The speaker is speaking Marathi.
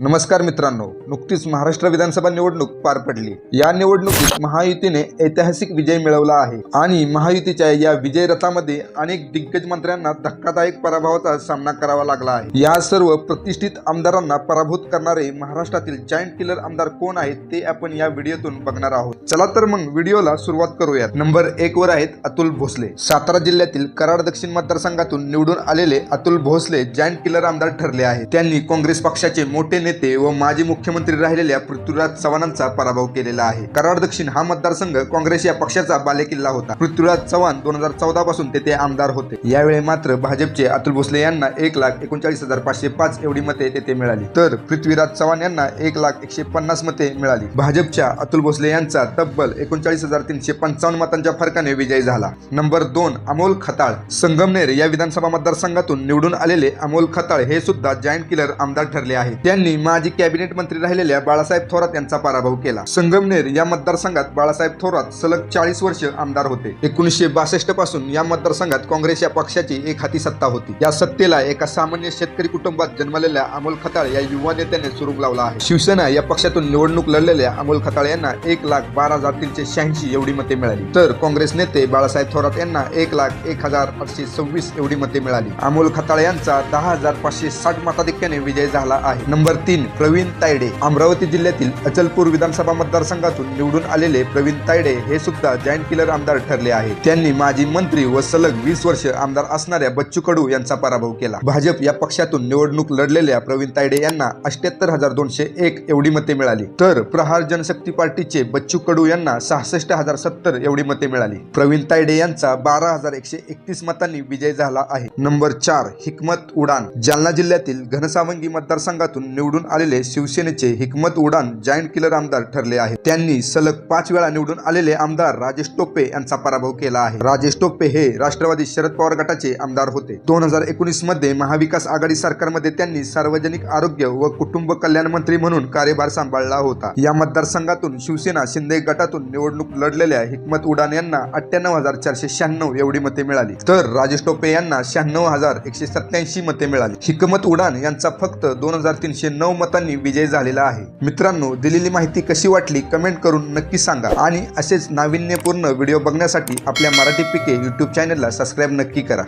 नमस्कार मित्रांनो नुकतीच महाराष्ट्र विधानसभा निवडणूक पार पडली. या निवडणुकीत महायुतीने ऐतिहासिक विजय मिळवला आहे आणि महायुतीच्या या विजय रथामध्ये अनेक दिग्गज मंत्र्यांना धक्कादायक पराभवाचा सामना करावा लागला आहे. या सर्व प्रतिष्ठित आमदारांना पराभूत करणारे महाराष्ट्रातील जायंट किलर आमदार कोण आहेत ते आपण या व्हिडिओतून बघणार आहोत. चला तर मग व्हिडिओला सुरुवात करूयात. नंबर एक वर आहेत अतुल भोसले. सातारा जिल्ह्यातील कराड दक्षिण मतदारसंघातून निवडून आलेले अतुल भोसले जायंट किलर आमदार ठरले आहेत. त्यांनी काँग्रेस पक्षाचे मोठे नेते व माजी मुख्यमंत्री राहिलेल्या पृथ्वीराज चव्हाणांचा पराभव केलेला आहे. कराड दक्षिण हा मतदारसंघ काँग्रेस या पक्षाचा बालेकिल्ला होता. पृथ्वीराज चव्हाण दोन हजार चौदा पासून तेथे आमदार होते. यावेळी मात्र भाजपचे अतुल भोसले यांना एक लाख एकोणचाळीस हजार पाचशे पाच एवढी मते तेथे मिळाली. तर पृथ्वीराज चव्हाण यांना एक लाख एकशे पन्नास मते मिळाली. भाजपच्या अतुल भोसले यांचा तब्बल एकोणचाळीस हजार तीनशे पंचावन्न मतांच्या फरकाने विजय झाला. नंबर दोन अमोल खताळ. संगमनेर या विधानसभा मतदारसंघातून निवडून आलेले अमोल खताळ हे सुद्धा जायंट किलर आमदार ठरले आहे त्यांनी माजी कॅबिनेट मंत्री राहिलेल्या बाळासाहेब थोरात यांचा पराभव केला. संगमनेर या मतदारसंघात बाळासाहेब थोरात सलग चाळीस वर्ष आमदार होते. एकोणीसशे बासष्टपासून या मतदारसंघात काँग्रेस या पक्षाची एक हाती सत्ता होती. या सत्तेला एका सामान्य शेतकरी कुटुंबात जन्मलेल्या अमोल खताळ या युवा नेत्याने सुरू लावला आहे. शिवसेना या पक्षातून निवडणूक लढलेल्या अमोल खताळ यांना एक लाख बारा हजार तीनशे शहाऐंशी एवढी मते मिळाली. तर काँग्रेस नेते बाळासाहेब थोरात यांना एक लाख एक हजार आठशे सव्वीस एवढी मते मिळाली. अमोल खताळ यांचा दहा हजार पाचशे साठ मताधिक्याने विजय झाला आहे. नंबर तीन प्रवीण तायडे अमरावती जिल्ह्यातील अचलपूर विधानसभा मतदारसंघातून निवडून आलेले प्रवीण तायडे हे सुद्धा जायंट किलर आमदार ठरले आहेत. त्यांनी माजी मंत्री व सलग वीस वर्ष आमदार असणाऱ्या बच्चू कडू यांचा पराभव केला. भाजप या पक्षातून निवडणूक लढलेल्या प्रवीण तायडे यांना अठ्याहत्तर हजार दोनशे एक एवढी मते मिळाली. तर प्रहार जनशक्ती पार्टीचे बच्चू कडू यांना सहासष्ट हजार सत्तर एवढी मते मिळाली. प्रवीण तायडे यांचा बारा हजार एकशे एकतीस मतांनी विजय झाला आहे. नंबर चार हिकमत उडान. जालना जिल्ह्यातील घनसावंगी मतदारसंघातून निवडून आलेले शिवसेनेचे हिकमत उडान जायंट किलर आमदार ठरले आहेत त्यांनी सलग पाच वेळा निवडून आलेले आमदार राजेश टोपे यांचा पराभव केला आहे. राजेश टोपे हे राष्ट्रवादी शरद पवार गटाचे आमदार होते. दोन हजार एकोणीसमध्ये महाविकास आघाडी सरकारमध्ये त्यांनी सार्वजनिक आरोग्य व कुटुंब कल्याण मंत्री म्हणून कार्यभार सांभाळला होता. या मतदारसंघातून शिवसेना शिंदे गटातून निवडणूक लढलेल्या हिकमत उडान यांना अठ्ठ्याण्णव हजार चारशे शहाण्णव एवढी मते मिळाली. तर राजेश टोपे यांना शहाण्णव हजार एकशे सत्याऐंशी मते मिळाली. हिकमत उडान यांचा फक्त दोन हजार तीनशे नऊ नऊ मतांनी विजय झालेला आहे. मित्रांनो दिलेली माहिती कशी वाटली कमेंट करून नक्की सांगा आणि असेच नाविन्यपूर्ण व्हिडिओ बघण्यासाठी आपल्या मराठी पिके यूट्यूब चॅनलला सबस्क्राईब नक्की करा.